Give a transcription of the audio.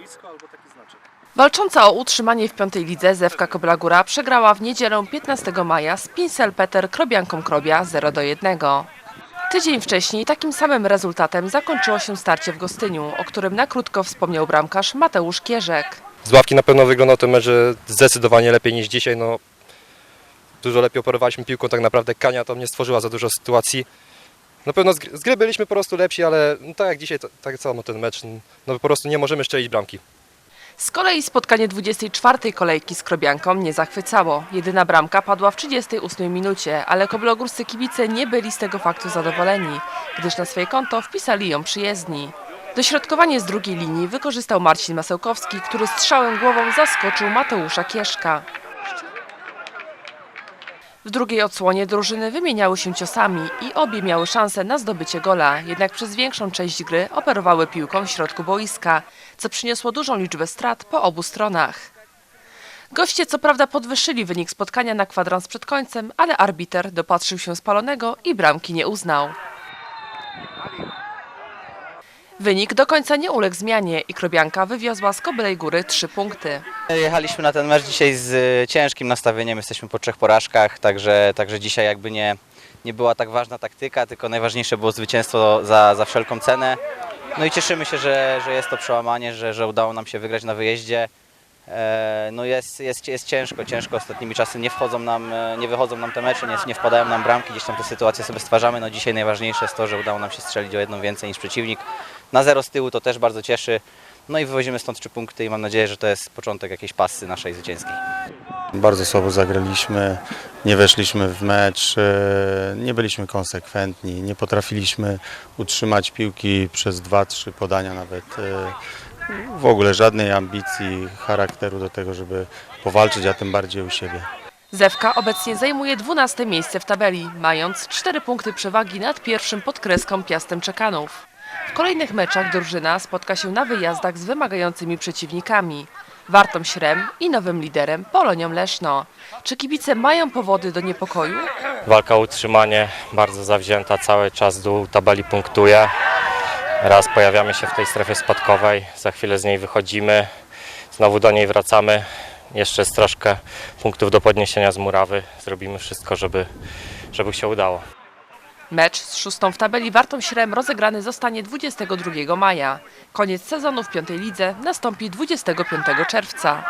nazwisko albo taki znaczek. Walcząca o utrzymanie w piątej lidze Zewka Góra przegrała w niedzielę 15 maja z Pinsel Peter Krobianką Krobia 0 do 1. Tydzień wcześniej takim samym rezultatem zakończyło się starcie w Gostyniu, o którym na krótko wspomniał bramkarz Mateusz Kierzek. Z ławki na pewno wyglądał ten mecz że zdecydowanie lepiej niż dzisiaj. No, dużo lepiej operowaliśmy piłką, tak naprawdę Kania tam nie stworzyła za dużo sytuacji. Na pewno z, gry- z gry byliśmy po prostu lepsi, ale no, tak jak dzisiaj, tak samo ten mecz, no po prostu nie możemy szczelić bramki. Z kolei spotkanie 24. kolejki z Krobianką nie zachwycało. Jedyna bramka padła w 38 minucie, ale koblogórscy kibice nie byli z tego faktu zadowoleni, gdyż na swoje konto wpisali ją przyjezdni. Dośrodkowanie z drugiej linii wykorzystał Marcin Masełkowski, który strzałem głową zaskoczył Mateusza Kieszka. W drugiej odsłonie drużyny wymieniały się ciosami i obie miały szansę na zdobycie gola, jednak przez większą część gry operowały piłką w środku boiska, co przyniosło dużą liczbę strat po obu stronach. Goście co prawda podwyższyli wynik spotkania na kwadrans przed końcem, ale arbiter dopatrzył się spalonego i bramki nie uznał. Wynik do końca nie uległ zmianie i Krobianka wywiozła z Kobylej Góry trzy punkty. Jechaliśmy na ten mecz dzisiaj z y, ciężkim nastawieniem, jesteśmy po trzech porażkach, także, także dzisiaj jakby nie, nie była tak ważna taktyka, tylko najważniejsze było zwycięstwo za, za wszelką cenę. No i cieszymy się, że, że jest to przełamanie, że, że udało nam się wygrać na wyjeździe. E, No jest, jest, jest ciężko, ciężko ostatnimi czasy nie wchodzą nam, e, nie wychodzą nam te mecze, nie, nie wpadają nam bramki, gdzieś tam te sytuacje sobie stwarzamy. No dzisiaj najważniejsze jest to, że udało nam się strzelić o jedną więcej niż przeciwnik. Na zero z tyłu to też bardzo cieszy. No i wywozimy stąd trzy punkty i mam nadzieję, że to jest początek jakiejś pasy naszej zwycięskiej. Bardzo słabo zagraliśmy, nie weszliśmy w mecz, e, nie byliśmy konsekwentni, nie potrafiliśmy utrzymać piłki przez 2-3 podania nawet. W ogóle żadnej ambicji, charakteru do tego, żeby powalczyć, a tym bardziej u siebie. Zewka obecnie zajmuje 12 miejsce w tabeli, mając 4 punkty przewagi nad pierwszym podkreską Piastem Czekanów. W kolejnych meczach drużyna spotka się na wyjazdach z wymagającymi przeciwnikami. Wartą Śrem i nowym liderem Polonią Leszno. Czy kibice mają powody do niepokoju? Walka o utrzymanie bardzo zawzięta, cały czas dół tabeli punktuje. Raz pojawiamy się w tej strefie spadkowej, za chwilę z niej wychodzimy, znowu do niej wracamy. Jeszcze jest troszkę punktów do podniesienia z murawy. Zrobimy wszystko, żeby, żeby się udało. Mecz z szóstą w tabeli Wartą Śrem rozegrany zostanie 22 maja. Koniec sezonu w piątej lidze nastąpi 25 czerwca.